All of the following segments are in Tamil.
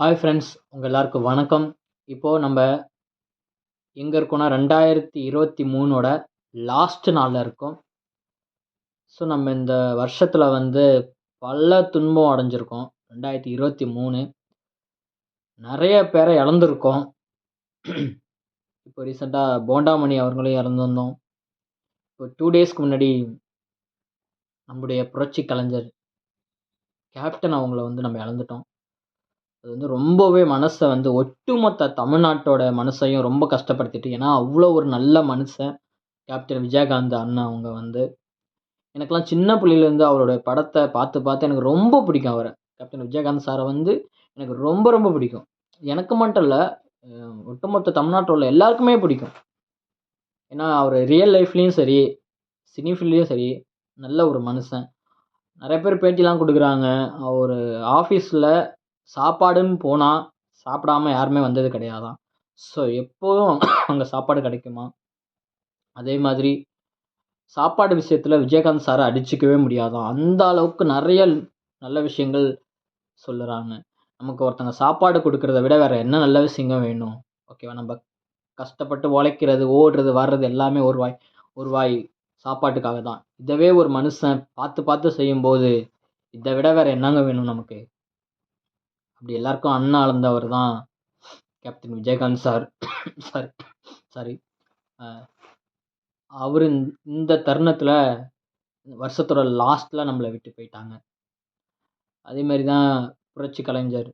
ஹாய் ஃப்ரெண்ட்ஸ் உங்கள் எல்லாருக்கும் வணக்கம். இப்போது நம்ம எங்கே இருக்கோம்னா ரெண்டாயிரத்தி இருபத்தி மூணோட லாஸ்ட் நாளில் இருக்கோம். ஸோ நம்ம இந்த வருஷத்தில் வந்து பல துன்பம் அடைஞ்சிருக்கோம். ரெண்டாயிரத்தி இருபத்தி மூணு. நிறைய பேரை இழந்திருக்கோம். இப்போ ரீசெண்டாக போண்டாமணி அவர்களையும் இறந்துருந்தோம் இப்போ டூ டேஸ்க்கு முன்னாடி நம்முடைய புரட்சி கலைஞர் கேப்டன் அவங்கள வந்து நம்ம இழந்துட்டோம். அது வந்து ரொம்பவே மனசை வந்து ஒட்டுமொத்த தமிழ்நாட்டோட மனசையும் ரொம்ப கஷ்டப்படுத்திட்டு ஏன்னா அவ்வளோ ஒரு நல்ல மனுஷன் கேப்டன் விஜயகாந்த் அண்ணா அவங்க வந்து. எனக்கெல்லாம் சின்ன பிள்ளையிலேருந்து அவரோட படத்தை பார்த்து பார்த்து எனக்கு ரொம்ப பிடிக்கும் அவரை. கேப்டன் விஜயகாந்த் சாரை வந்து எனக்கு ரொம்ப ரொம்ப பிடிக்கும். எனக்கு மட்டும் இல்லை ஒட்டுமொத்த தமிழ்நாட்டில் உள்ள எல்லாருக்குமே பிடிக்கும். ஏன்னா அவர் ரியல் லைஃப்லேயும் சரி சினி ஃபீல்ட்லேயும் சரி நல்ல ஒரு மனுஷன். நிறைய பேர் பேட்டிலாம் கொடுக்குறாங்க. அவர் ஆஃபீஸில் சாப்பாடுன்னு போனால் சாப்பிடாம யாருமே வந்தது கிடையாதாம் ஸோ எப்போதும் அங்கே சாப்பாடு கிடைக்குமா? அதே மாதிரி சாப்பாடு விஷயத்தில் விஜயகாந்த் சாரை அடிச்சுக்கவே முடியாதாம் அந்த அளவுக்கு நிறைய நல்ல விஷயங்கள் சொல்லுறாங்க. நமக்கு ஒருத்தங்க சாப்பாடு கொடுக்கறத விட வேறு என்ன நல்ல விஷயங்கள் வேணும்? ஓகேவா நம்ம கஷ்டப்பட்டு உழைக்கிறது ஓடுறது வர்றது எல்லாமே ஒரு வாய் ஒரு வாய் சாப்பாட்டுக்காக தான் இதவே ஒரு மனுஷன் பார்த்து பார்த்து செய்யும்போது இதை விட வேறு என்னங்க வேணும் நமக்கு? அப்படி எல்லாருக்கும் அண்ணா அளந்தவர் தான் captain Vijayakanth sir. Sorry sorry அவர் இந்த தருணத்தில் வருஷத்தோட லாஸ்ட்டில் நம்மளை விட்டு போயிட்டாங்க. அதே மாதிரி தான் புரட்சி கலைஞர்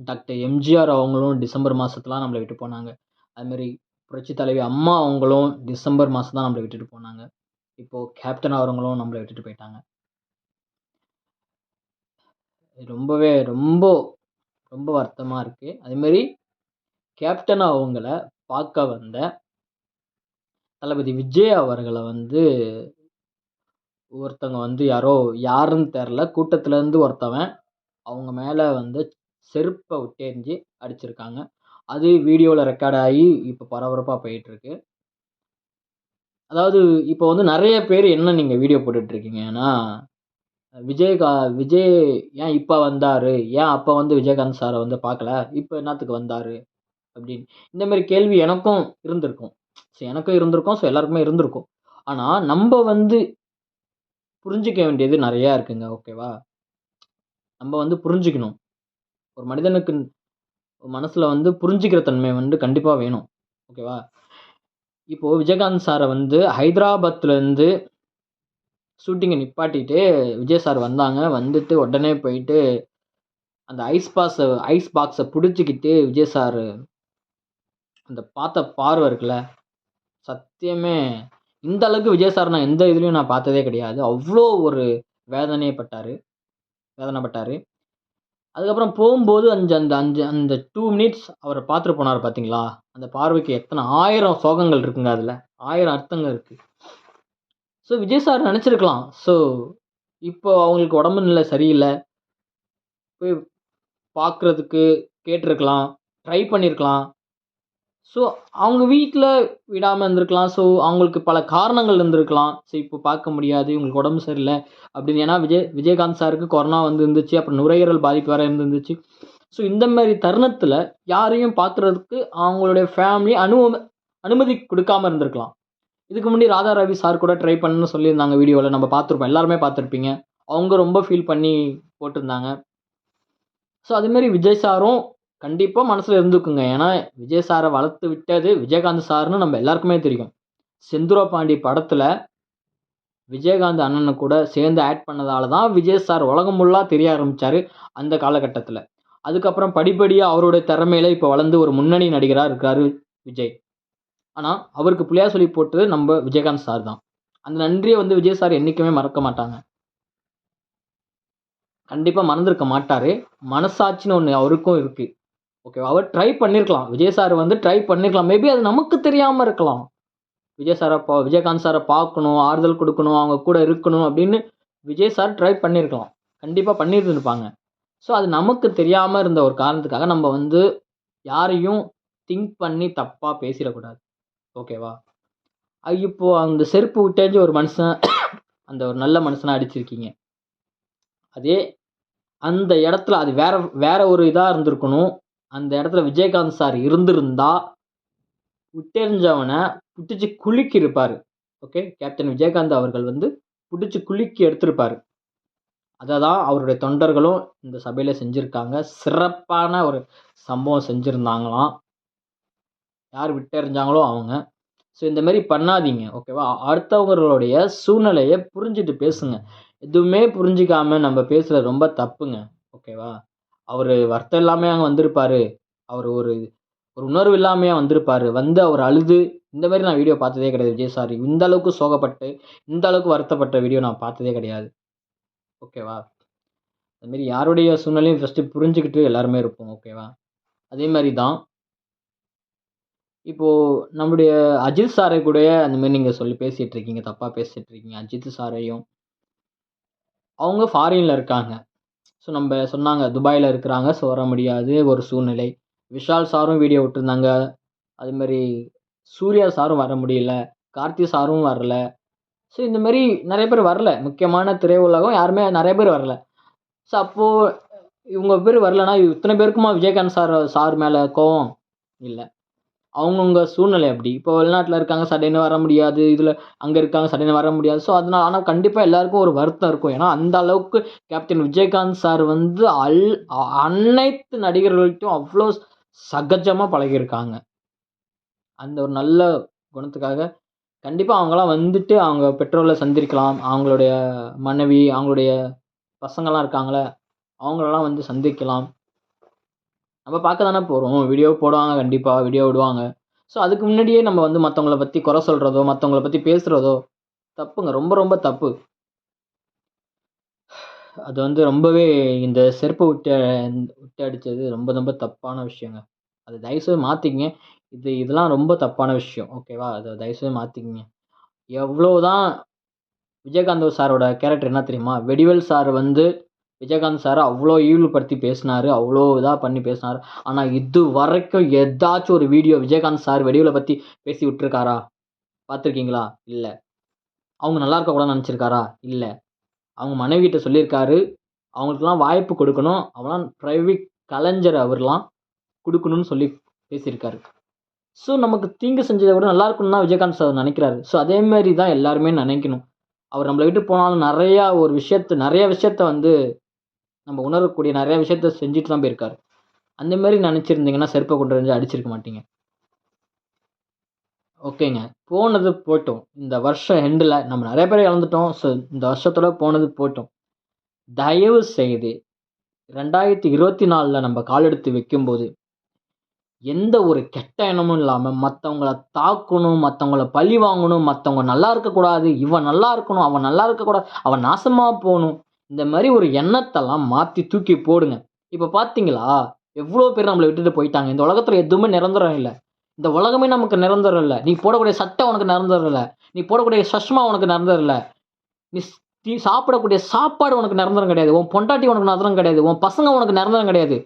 டாக்டர் எம்ஜிஆர் அவங்களும் டிசம்பர் மாதத்துலாம் நம்மளை விட்டு போனாங்க. அதுமாரி புரட்சி தலைவி அம்மா அவங்களும் டிசம்பர் மாதம் தான் நம்மளை விட்டுட்டு போனாங்க. இப்போது கேப்டன் அவங்களும் நம்மளை விட்டுட்டு போயிட்டாங்க. ரொம்பவே ரொம்ப ரொம்ப வருத்தமாக இருக்குது அதுமாரி கேப்டனாக அவங்கள பார்க்க வந்த தளபதி விஜய் அவர்களை வந்து ஒருத்தவங்க வந்து யாரோ யாருன்னு தெரில. கூட்டத்துலேருந்து ஒருத்தவன் அவங்க மேலே வந்து செருப்பை விட்டெறிஞ்சு அடிச்சிருக்காங்க. அது வீடியோவில் ரெக்கார்ட் ஆகி இப்போ பரபரப்பாக போயிட்டுருக்கு அதாவது இப்போ வந்து நிறைய பேர் என்ன நீங்கள் வீடியோ போட்டுட்ருக்கீங்கன்னா விஜயகா விஜய் ஏன் இப்போ வந்தார்? ஏன் அப்போ வந்து விஜயகாந்த் சாரை வந்து பார்க்கல இப்போ என்னத்துக்கு வந்தார்? அப்படின்னு. இந்தமாரி கேள்வி எனக்கும் இருந்திருக்கும். ஸோ எனக்கும் இருந்திருக்கும். ஸோ எல்லாருக்குமே இருந்திருக்கும். ஆனால் நம்ம வந்து புரிஞ்சிக்க வேண்டியது நிறையா இருக்குங்க. ஓகேவா நம்ம வந்து புரிஞ்சுக்கணும். ஒரு மனிதனுக்கு மனசில் வந்து புரிஞ்சிக்கிற தன்மை வந்து கண்டிப்பாக வேணும். ஓகேவா இப்போது விஜயகாந்த் சாரை வந்து ஹைதராபாத்லேருந்து ஷூட்டிங்கை நிப்பாட்டிட்டு விஜய் சார் வந்தாங்க. வந்துட்டு உடனே போயிட்டு அந்த ஐஸ் பாஸை ஐஸ் பாக்ஸை பிடிச்சிக்கிட்டு விஜய் சார் அந்த பார்த்த பார்வை இருக்குல்ல சத்தியமே. இந்த அளவுக்கு விஜய் சார் நான் எந்த இதுலேயும் நான் பார்த்ததே கிடையாது. அவ்வளோ ஒரு வேதனைப்பட்டார் வேதனைப்பட்டார். அதுக்கப்புறம் போகும்போது அஞ்சு அந்த அஞ்சு அந்த டூ மினிட்ஸ் அவரை பார்த்துட்டு போனார் பார்த்தீங்களா அந்த பார்வைக்கு எத்தனை ஆயிரம் சோகங்கள் இருக்குங்க அதில். ஆயிரம் அர்த்தங்கள் இருக்குது ஸோ விஜய் சார் நினச்சிருக்கலாம். ஸோ இப்போ அவங்களுக்கு உடம்பு நிலை சரியில்லை. போய் பார்க்குறதுக்கு கேட்டிருக்கலாம். ட்ரை பண்ணியிருக்கலாம் ஸோ அவங்க வீட்டில் விடாமல் இருந்திருக்கலாம். ஸோ அவங்களுக்கு பல காரணங்கள் இருந்திருக்கலாம். ஸோ இப்போ பார்க்க முடியாது. இவங்களுக்கு உடம்பு சரியில்லை. அப்படின்னு ஏன்னா விஜய் விஜயகாந்த் சாருக்கு கொரோனா வந்து இருந்துச்சு. அப்புறம் நுரையீரல் பாதிப்பு வேறு இருந்துச்சு ஸோ இந்த மாதிரி தருணத்தில் யாரையும் பார்க்குறதுக்கு அவங்களுடைய ஃபேமிலி அனும அனுமதி கொடுக்காம இருந்திருக்கலாம். இதுக்கு முன்னாடி ராதா ரவி சார் கூட ட்ரை பண்ணுன்னு சொல்லியிருந்தாங்க வீடியோவில் நம்ம பார்த்துருப்போம். எல்லாருமே பார்த்துருப்பீங்க. அவங்க ரொம்ப ஃபீல் பண்ணி போட்டிருந்தாங்க. ஸோ அதுமாரி விஜய் சாரும் கண்டிப்பாக மனசில் இருந்துக்குங்க. ஏன்னா விஜய் சாரை வளர்த்து விட்டது விஜயகாந்த் சார்னு நம்ம எல்லாருக்குமே தெரியும். செந்துரா பாண்டி படத்தில் விஜயகாந்த் அண்ணனை கூட சேர்ந்து ஆட் பண்ணதால தான் விஜய் சார் உலகம் ஃபுல்லாக தெரிய ஆரம்பித்தார் அந்த காலகட்டத்தில். அதுக்கப்புறம் படிப்படியாக அவருடைய திறமையில இப்போ வளர்ந்து ஒரு முன்னணி நடிகராக இருக்கார் விஜய். ஆனால் அவருக்கு புள்ளியா சொல்லி போட்டது நம்ம விஜயகாந்த் சார் தான். அந்த நன்றியை வந்து விஜய் சார் என்றைக்குமே மறக்க மாட்டாங்க. கண்டிப்பாக மறந்துருக்க மாட்டார். மனசாட்சின்னு ஒன்று அவருக்கும் இருக்குது ஓகேவா அவர் ட்ரை பண்ணியிருக்கலாம் விஜய் சார் வந்து ட்ரை பண்ணியிருக்கலாம் மேபி அது நமக்கு தெரியாமல் இருக்கலாம். விஜய் சாரை பா விஜயகாந்த் சாரை பார்க்கணும் ஆறுதல் கொடுக்கணும் அவங்க கூட இருக்கணும் அப்படின்னு விஜய் சார் ட்ரை பண்ணியிருக்கலாம் கண்டிப்பாக பண்ணியிருந்துருப்பாங்க ஸோ அது நமக்கு தெரியாமல் இருந்த ஒரு காரணத்துக்காக நம்ம வந்து யாரையும் திங்க் பண்ணி தப்பாக பேசிடக்கூடாது. ஓகேவா? இப்போது அந்த செருப்பு விட்டேஞ்சு ஒரு மனுஷன் அந்த ஒரு நல்ல மனுஷனாக அடிச்சிருக்கீங்க. அதே அந்த இடத்துல அது வேற வேற ஒரு இதாக இருந்திருக்கணும். அந்த இடத்துல விஜயகாந்த் சார் இருந்திருந்தா விட்டெறிஞ்சவனை பிடிச்சி குலுக்கி இருப்பார். ஓகே? கேப்டன் விஜயகாந்த் அவர்கள் வந்து பிடிச்சி குலுக்கி எடுத்திருப்பார். அதை தான் அவருடைய தொண்டர்களும் இந்த சபையில் செஞ்சுருக்காங்க. சிறப்பான ஒரு சம்பவம் செஞ்சுருந்தாங்களாம். யார் விட்டெறிஞ்சாங்களோ அவங்க. ஸோ இந்த மாதிரி பண்ணாதீங்க ஓகேவா அடுத்தவங்களுடைய சூழ்நிலையை புரிஞ்சுட்டு பேசுங்க. எதுவுமே புரிஞ்சிக்காமல் நம்ம பேசுகிறது ரொம்ப தப்புங்க ஓகேவா அவர் வருத்தம் இல்லாமையே அங்கே வந்திருப்பார். அவர் ஒரு ஒரு உணர்வு இல்லாமையே வந்திருப்பார். வந்து அவர் அழுது இந்த மாதிரி நான் வீடியோ பார்த்ததே கிடையாது விஜய் சார். இந்த அளவுக்கு சோகப்பட்டு இந்த அளவுக்கு வருத்தப்பட்ட வீடியோ நான் பார்த்ததே கிடையாது ஓகேவா அதுமாரி யாருடைய சூழ்நிலையும் ஃபஸ்ட்டு புரிஞ்சுக்கிட்டு எல்லாருமே இருப்போம் ஓகேவா அதே மாதிரி தான் இப்போது நம்முடைய அஜித் சாரை கூட அந்தமாரி நீங்கள் சொல்லி பேசிகிட்டு இருக்கீங்க தப்பாக பேசிகிட்டு இருக்கீங்க. அஜித் சாரையும் அவங்க ஃபாரினில் இருக்காங்க. ஸோ நம்ம சொன்னாங்க துபாயில் இருக்கிறாங்க ஸோ வர முடியாது ஒரு சூழ்நிலை. விஷால் சாரும் வீடியோ விட்டுருந்தாங்க. அதுமாரி சூர்யா சாரும் வர முடியல கார்த்தி சாரும் வரல. ஸோ இந்தமாரி நிறைய பேர் வரல. முக்கியமான திரையுலகம் யாருமே நிறைய பேர் வரல. ஸோ அப்போது இவங்க பேர் வரலன்னா இத்தனை பேருக்குமா விஜயகாந்த் சார் சார் மேலே கோவம்? இல்லை. அவங்கவுங்க சூழ்நிலை அப்படி. இப்போ வெளிநாட்டில் இருக்காங்க சடன்னு வர முடியாது. இதில் அங்கே இருக்காங்க சடன்னு வர முடியாது. ஸோ அதனால் ஆனால் கண்டிப்பாக எல்லாருக்கும் ஒரு வருத்தம் இருக்கும். ஏன்னா அந்த அளவுக்கு கேப்டன் விஜயகாந்த் சார் வந்து அல் அ- அனைத்து நடிகர்கள்ட்டையும் அவ்வளோ சகஜமாக பழகியிருக்காங்க. அந்த ஒரு நல்ல குணத்துக்காக கண்டிப்பாக அவங்களாம் வந்துட்டு அவங்க பெற்றோர்களை சந்திக்கலாம். அவங்களுடைய மனைவி அவங்களுடைய பசங்கள்லாம் இருக்காங்களே அவங்களெல்லாம் வந்து சந்திக்கலாம். நம்ம பார்க்க தானே போகிறோம் வீடியோ போடுவாங்க கண்டிப்பாக வீடியோ விடுவாங்க. ஸோ அதுக்கு முன்னாடியே நம்ம வந்து மற்றவங்கள பற்றி குறை சொல்கிறதோ மற்றவங்கள பற்றி பேசுகிறதோ தப்புங்க. ரொம்ப ரொம்ப தப்பு. அது வந்து ரொம்பவே இந்த செருப்பு விட்டு விட்டு அடித்தது ரொம்ப ரொம்ப தப்பான விஷயங்க. அது தயவுசெய்து மாற்றிக்கிங்க இது இதெல்லாம் ரொம்ப தப்பான விஷயம். ஓகேவா அதை தயவுசெய்து மாற்றிக்கிங்க எவ்வளோ தான் விஜயகாந்த் சாரோட கேரக்டர் என்ன தெரியுமா? வெடிவேல் சார் வந்து விஜயகாந்த் சார் அவ்வளோ ஈவுபடுத்தி பேசினார் அவ்வளோ இதாக பண்ணி பேசினார். ஆனால் இது வரைக்கும் ஏதாச்சும் ஒரு வீடியோ விஜயகாந்த் சார் வெடிவில் பற்றி பேசி விட்டுருக்காரா? பார்த்துருக்கீங்களா? இல்லை. அவங்க நல்லா இருக்க கூட நினச்சிருக்காரா? இல்லை. அவங்க மனைவிகிட்ட சொல்லியிருக்காரு. அவங்களுக்குலாம் வாய்ப்பு கொடுக்கணும். அவங்களாம் ப்ரைவேட் கலைஞர் அவர்லாம் கொடுக்கணும்னு சொல்லி பேசியிருக்காரு. ஸோ நமக்கு தீங்கு செஞ்சதை விட நல்லா இருக்கணும்னு தான் விஜயகாந்த் சார் நினைக்கிறாரு. ஸோ அதேமாதிரி தான் எல்லாருமே நினைக்கணும். அவர் நம்மளை விட்டு போனாலும் நிறையா ஒரு விஷயத்த நிறைய விஷயத்த வந்து நம்ம உணரக்கூடிய நிறைய விஷயத்த செஞ்சுட்டு தான் போயிருக்காரு. அந்த மாதிரி நினச்சிருந்தீங்கன்னா செருப்பை கொண்டு வந்து அடிச்சிருக்க மாட்டீங்க. ஓகேங்க. போனது போட்டோம் இந்த வருஷம் எண்டில் நம்ம நிறைய பேர் இழந்துட்டோம். ஸோ இந்த வருஷத்தோட போனது போட்டோம் தயவு செய்து ரெண்டாயிரத்தி இருபத்தி நாலில் நம்ம காலெடுத்து வைக்கும்போது எந்த ஒரு கெட்ட எண்ணமும் இல்லாமல் மற்றவங்கள தாக்கணும் மற்றவங்கள பழி வாங்கணும் மற்றவங்க நல்லா இருக்கக்கூடாது இவன் நல்லா இருக்கணும் அவன் நல்லா இருக்கக்கூடாது அவன் நாசமாக போகணும் இந்த மாதிரி ஒரு எண்ணத்தெல்லாம் மாற்றி தூக்கி போடுங்க. இப்போ பார்த்தீங்களா எவ்வளோ பேர் நம்மளை விட்டுட்டு போயிட்டாங்க. இந்த உலகத்தில் எதுவுமே நிரந்தரம் இல்லை. இந்த உலகமே நமக்கு நிரந்தரம் இல்லை. நீ போடக்கூடிய சட்டை உனக்கு நிரந்தரம் இல்லை. நீ போடக்கூடிய சஷ்மா உனக்கு நிரந்தரம் இல்லை. நீ நீ சாப்பிடக்கூடிய சாப்பாடு உனக்கு நிரந்தரம் கிடையாது. உன் பொண்டாட்டி உனக்கு நிரந்தரம் கிடையாது. உன் பசங்க உனக்கு நிரந்தரம் கிடையாது.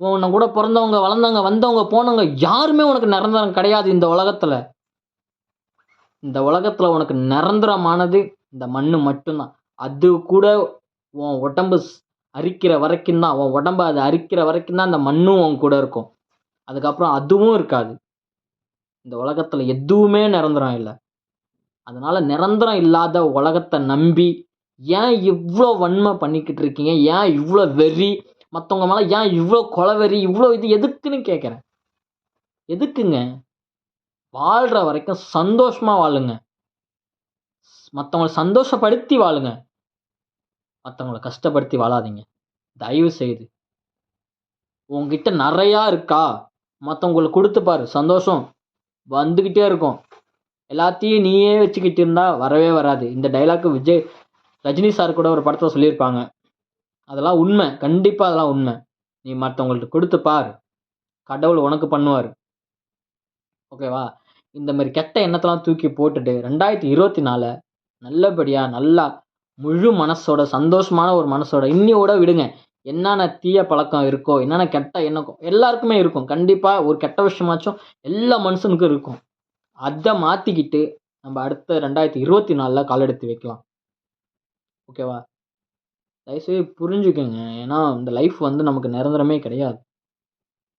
உன்னை கூட பிறந்தவங்க வளர்ந்தவங்க வந்தவங்க போனவங்க யாருமே உனக்கு நிரந்தரம் கிடையாது இந்த உலகத்தில். இந்த உலகத்தில் உனக்கு நிரந்தரமானது இந்த மண்ணு மட்டும்தான். அது கூட உன் உடம்பு அரிக்கிற வரைக்கும் தான் உன் உடம்பு அது அரிக்கிற வரைக்கும் தான் அந்த மண்ணும் உன் கூட இருக்கும். அதுக்கப்புறம் அதுவும் இருக்காது. இந்த உலகத்தில் எதுவுமே நிரந்தரம் இல்லை. அதனால் நிரந்தரம் இல்லாத உலகத்தை நம்பி ஏன் இவ்வளோ வன்மை பண்ணிக்கிட்டு இருக்கீங்க? ஏன் இவ்வளோ வெறி? மற்றவங்க மேலே ஏன் இவ்வளோ கொலவெறி இவ்வளோ இது எதுக்குன்னு கேட்குறேன் எதுக்குங்க? வாழ்கிற வரைக்கும் சந்தோஷமாக வாழுங்க. மற்றவங்கள சந்தோஷப்படுத்தி வாழுங்க. மற்றவங்கள கஷ்டப்படுத்தி வாழாதீங்க. தயவு செய்து உங்ககிட்ட நிறையா இருக்கா? மற்றவங்களுக்கு கொடுத்து பாரு. சந்தோஷம். வந்துக்கிட்டே இருக்கும். எல்லாத்தையும் நீயே வச்சுக்கிட்டு இருந்தால் வரவே வராது. இந்த டைலாக் விஜய் ரஜினி சார் கூட ஒரு படத்தில் சொல்லியிருப்பாங்க. அதெல்லாம் உண்மை. கண்டிப்பாக அதெல்லாம் உண்மை. நீ மற்றவங்கள்ட்ட கொடுத்து பார். கடவுள் உனக்கு பண்ணுவார். ஓகேவா இந்த மாதிரி கெட்ட எண்ணத்தெல்லாம் தூக்கி போட்டுட்டு ரெண்டாயிரத்தி இருபத்தி நாலு நல்லபடியாக நல்லா முழு மனசோட சந்தோஷமான ஒரு மனசோட இன்னியோட விடுங்க. என்னென்ன தீய பழக்கம் இருக்கோ என்னென்ன கெட்ட எண்ணம் எல்லாருக்குமே இருக்கும். கண்டிப்பாக ஒரு கெட்ட விஷயமாச்சும் எல்லா மனுஷனுக்கும் இருக்கும். அதை மாற்றிக்கிட்டு நம்ம அடுத்த ரெண்டாயிரத்தி இருபத்தி நாலில் காலெடுத்து வைக்கலாம். ஓகேவா தயவுசெய்து புரிஞ்சுக்கோங்க. ஏன்னா இந்த லைஃப் வந்து நமக்கு நிரந்தரமே கிடையாது.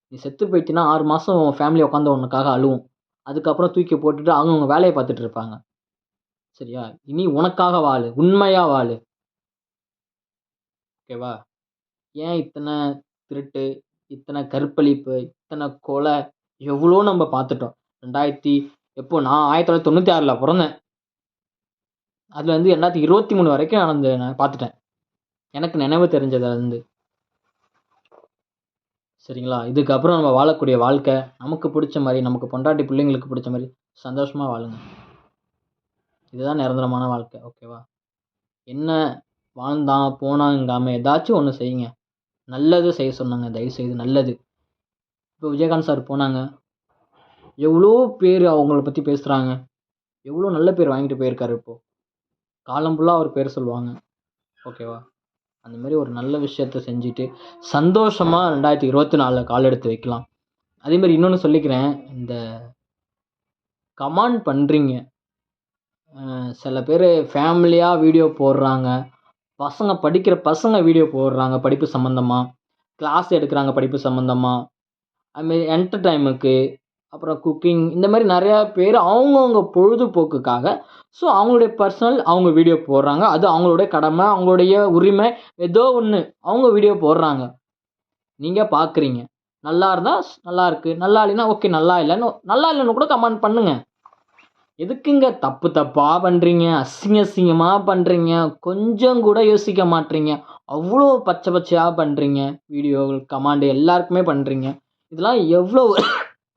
நீ செத்து போயிட்டீன்னா ஆறு மாதம் ஃபேமிலி உட்காந்து உனக்காக அழுவும். அதுக்கப்புறம் தூக்கி போட்டுட்டு அவங்கவுங்க வேலையை பார்த்துட்டு இருப்பாங்க. சரியா? இனி உனக்காக வாழு உண்மையாக வாழு. ஓகேவா ஏன் இத்தனை திருட்டு இத்தனை கற்பழிப்பு இத்தனை கொலை எவ்வளோ நம்ம பார்த்துட்டோம். ரெண்டாயிரத்தி எப்போ? நான் ஆயிரத்தி தொள்ளாயிரத்தி தொண்ணூற்றி ஆறில் பிறந்தேன். அதில் வந்து ரெண்டாயிரத்தி இருபத்தி மூணு வரைக்கும் நடந்து நான் பார்த்துட்டேன். எனக்கு நினைவு தெரிஞ்சதுலேருந்து சரிங்களா? இதுக்கப்புறம் நம்ம வாழக்கூடிய வாழ்க்கை நமக்கு பிடிச்ச மாதிரி நமக்கு பொண்டாட்டி பிள்ளைங்களுக்கு பிடிச்ச மாதிரி சந்தோஷமாக வாழுங்க. இதுதான் நிரந்தரமான வாழ்க்கை ஓகேவா என்ன வாழ்ந்தான் போனாங்காமல் ஏதாச்சும் ஒன்று செய்யுங்க. நல்லது செய்ய சொன்னாங்க தயவுசெய்து நல்லது. இப்போ விஜயகாந்த் சார் போனாங்க. எவ்வளோ பேர் அவங்கள பற்றி பேசுகிறாங்க எவ்வளோ நல்ல பேர் வாங்கிட்டு போயிருக்காரு இப்போது காலம் ஃபுல்லாக அவர் பேர் சொல்லுவாங்க. ஓகேவா அந்த மாதிரி ஒரு நல்ல விஷயத்த செஞ்சுட்டு சந்தோஷமாக ரெண்டாயிரத்தி இருபத்தி நாலில் கால் எடுத்து வைக்கலாம். அதே மாதிரி இன்னொன்று சொல்லிக்கிறேன். இந்த கமாண்ட் பண்ணுறீங்க சில பேர் ஃபேமிலியாக வீடியோ போடுறாங்க. பசங்க படிக்கிற பசங்க வீடியோ போடுறாங்க படிப்பு சம்மந்தமாக கிளாஸ் எடுக்கிறாங்க படிப்பு சம்மந்தமாக அதுமாரி என்டர்டைமுக்கு அப்புறம் குக்கிங் இந்த மாதிரி நிறையா பேர் அவங்கவுங்க பொழுதுபோக்குக்காக ஸோ அவங்களுடைய பர்சனல் அவங்க வீடியோ போடுறாங்க. அது அவங்களுடைய கடமை அவங்களுடைய உரிமை ஏதோ ஒன்று அவங்க வீடியோ போடுறாங்க. நீங்கள் பார்க்குறீங்க நல்லா இருந்தால் நல்லா இருக்குது நல்லா இல்லைன்னா ஓகே நல்லா இல்லைன்னு நல்லா இல்லைன்னு கூட கமெண்ட் பண்ணுங்கள் எதுக்குங்க தப்பு தப்பாக பண்ணுறீங்க அசிங்க அசிங்கமாக பண்ணுறீங்க கொஞ்சம் கூட யோசிக்க மாட்றீங்க. அவ்வளோ பச்சை பச்சையாக பண்ணுறீங்க வீடியோகள் கமாண்டு எல்லாருக்குமே பண்ணுறீங்க இதெல்லாம் எவ்வளோ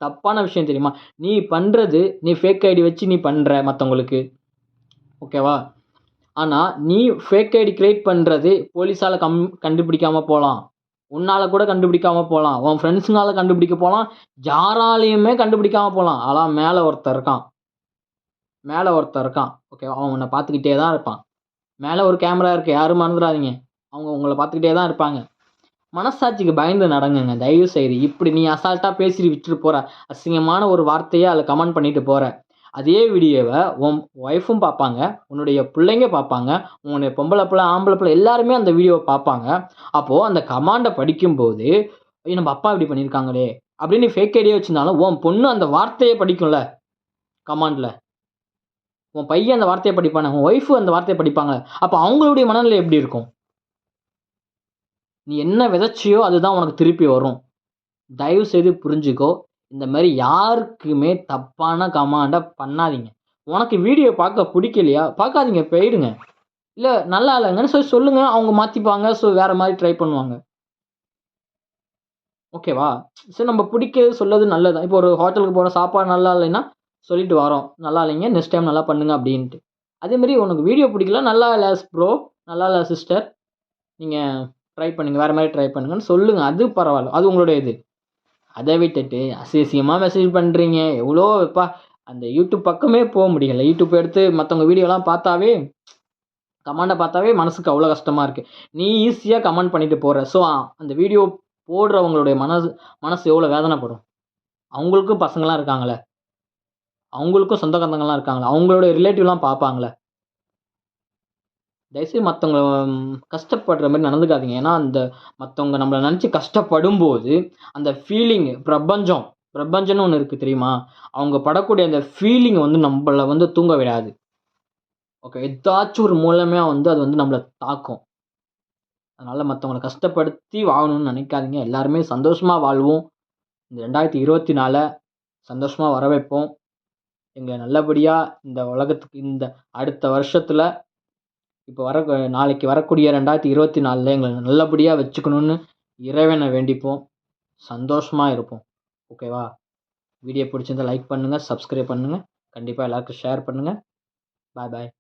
தப்பான விஷயம் தெரியுமா? நீ பண்ணுறது நீ ஃபேக் ஐடி வச்சு நீ பண்ணுற மற்றவங்களுக்கு ஓகேவா? ஆனால் நீ ஃபேக் ஐடி க்ரியேட் பண்ணுறது போலீஸால் கம் கண்டுபிடிக்காமல் போகலாம் உன்னால் கூட கண்டுபிடிக்காமல் போகலாம் உன் ஃப்ரெண்ட்ஸுனால கண்டுபிடிக்க போகலாம் யாராலையுமே கண்டுபிடிக்காமல் போகலாம் ஆனால் மேலே ஒருத்தர் இருக்கான். மேலே ஒருத்தன் இருக்கான் ஓகே அவன் உன்னை பார்த்துக்கிட்டே தான் இருப்பான். மேலே ஒரு கேமரா இருக்குது யாரும் மறந்துடாதீங்க. அவங்க உங்களை பார்த்துக்கிட்டே தான் இருப்பாங்க. மனசாட்சிக்கு பயந்து நடங்குங்க. தயவு செய்து இப்படி நீ அசால்ட்டாக பேசிட்டு விட்டுட்டு போகிற அசிங்கமான ஒரு வார்த்தையை அதில் கமெண்ட் பண்ணிட்டு போகிற அதே வீடியோவை உன் ஒய்ஃபும் பார்ப்பாங்க உன்னுடைய பிள்ளைங்க பார்ப்பாங்க உன்னுடைய பொம்பளை பிள்ளை ஆம்பளை பிள்ளை எல்லாருமே அந்த வீடியோவை பார்ப்பாங்க. அப்போது அந்த கமாண்டை படிக்கும்போது நம்ம அப்பா இப்படி பண்ணியிருக்காங்களே அப்படின்னு ஃபேக் ஐடியா வச்சுருந்தாலும் உன் பொண்ணு அந்த வார்த்தையை படிக்கும்ல கமாண்டில் உன் பையன் அந்த வார்த்தையை படிப்பானே உன் ஒய்ஃபு அந்த வார்த்தையை படிப்பாங்க அப்போ அவங்களுடைய மனநிலை எப்படி இருக்கும்? நீ என்ன விதைச்சியோ அதுதான் உனக்கு திருப்பி வரும். தயவு செய்து புரிஞ்சுக்கோ இந்த மாதிரி யாருக்குமே தப்பான கமாண்டை பண்ணாதீங்க. உனக்கு வீடியோ பார்க்க பிடிக்கலையா? பார்க்காதீங்க போயிடுங்க. இல்லை நல்லா இல்லைங்கன்னு சொல்லி சொல்லுங்கள் அவங்க மாற்றிப்பாங்க ஸோ வேறு மாதிரி ட்ரை பண்ணுவாங்க. ஓகேவா சரி நம்ம பிடிக்கிறது சொல்லது நல்லது இப்போ ஒரு ஹோட்டலுக்கு போகிற சாப்பாடு நல்லா இல்லைன்னா சொல்லிட்டு வரோம். நல்லா இல்லைங்க நெக்ஸ்ட் டைம் நல்லா பண்ணுங்க அப்படின்ட்டு. அதேமாரி உனக்கு வீடியோ பிடிக்கல நல்லா இல்லை ப்ரோ நல்லா இல்லை சிஸ்டர் நீங்கள் ட்ரை பண்ணுங்கள் வேறு மாதிரி ட்ரை பண்ணுங்கன்னு சொல்லுங்கள் அது பரவாயில்ல. அது உங்களுடைய இது. அதை விட்டுட்டு அசிசியமாக மெசேஜ் பண்ணுறீங்க எவ்வளோ இப்போ அந்த யூடியூப் பக்கமே போக முடியல. யூடியூப் எடுத்து மற்றவங்க வீடியோலாம் பார்த்தாவே கமெண்டை பார்த்தாவே மனசுக்கு அவ்வளோ கஷ்டமாக இருக்குது நீ ஈஸியாக கமெண்ட் பண்ணிட்டு போகிற ஸோ அந்த வீடியோ போடுறவங்களுடைய மனசு மனசு எவ்வளோ வேதனைப்படும்? அவங்களுக்கும் பசங்களாம் இருக்காங்களே அவங்களுக்கும் சொந்த இருக்காங்களா? அவங்களோட ரிலேட்டிவ்லாம் பார்ப்பாங்களே? தயவுசெய்து மற்றவங்க கஷ்டப்படுற மாதிரி நடந்துக்காதீங்க. ஏன்னா அந்த மற்றவங்க நம்மளை நினச்சி கஷ்டப்படும்போது அந்த ஃபீலிங் பிரபஞ்சம் பிரபஞ்சம்னு ஒன்று இருக்குது தெரியுமா? அவங்க படக்கூடிய அந்த ஃபீலிங்கை வந்து நம்மளை வந்து தூங்க விடாது. ஓகே ஏதாச்சும் ஒரு மூலமாக வந்து அது வந்து நம்மளை தாக்கும். அதனால் மற்றவங்களை கஷ்டப்படுத்தி வாழணும்னு நினைக்காதீங்க. எல்லாருமே சந்தோஷமாக வாழ்வோம். இந்த ரெண்டாயிரத்தி இருபத்தி நாலை சந்தோஷமாக வர வைப்போம் எங்களை நல்லபடியாக இந்த உலகத்துக்கு இந்த அடுத்த வருஷத்தில் இப்போ வர நாளைக்கு வரக்கூடிய ரெண்டாயிரத்தி இருபத்தி நாலில் எங்களை நல்லபடியாக வச்சுக்கணுன்னு இறைவனை வேண்டிப்போம். சந்தோஷமாக இருப்போம். ஓகேவா வீடியோ பிடிச்சிருந்தா லைக் பண்ணுங்கள் சப்ஸ்கிரைப் பண்ணுங்கள் கண்டிப்பாக எல்லாருக்கும் ஷேர் பண்ணுங்கள் பாய் பாய்